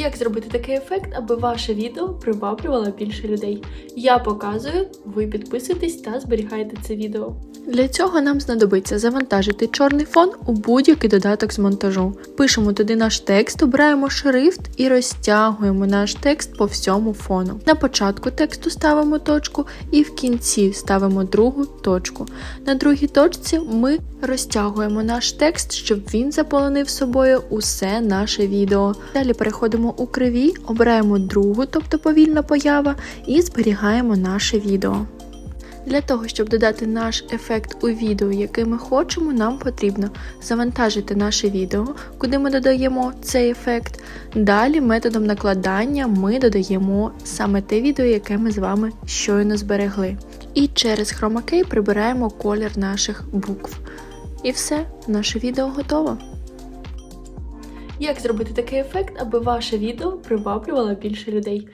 Як зробити такий ефект, аби ваше відео приваблювало більше людей? Я показую, ви підписуєтесь та зберігаєте це відео. Для цього нам знадобиться завантажити чорний фон у будь-який додаток з монтажу. Пишемо туди наш текст, обираємо шрифт і розтягуємо наш текст по всьому фону. На початку тексту ставимо точку і в кінці ставимо другу точку. На другій точці ми розтягуємо наш текст, щоб він заполонив собою усе наше відео. Далі переходимо у кривій, обираємо другу, тобто повільна поява, і зберігаємо наше відео. Для того, щоб додати наш ефект у відео, який ми хочемо, нам потрібно завантажити наше відео, куди ми додаємо цей ефект. Далі методом накладання ми додаємо саме те відео, яке ми з вами щойно зберегли. І через Key прибираємо колір наших букв. І все, наше відео готово. Як зробити такий ефект, аби ваше відео приваблювало більше людей?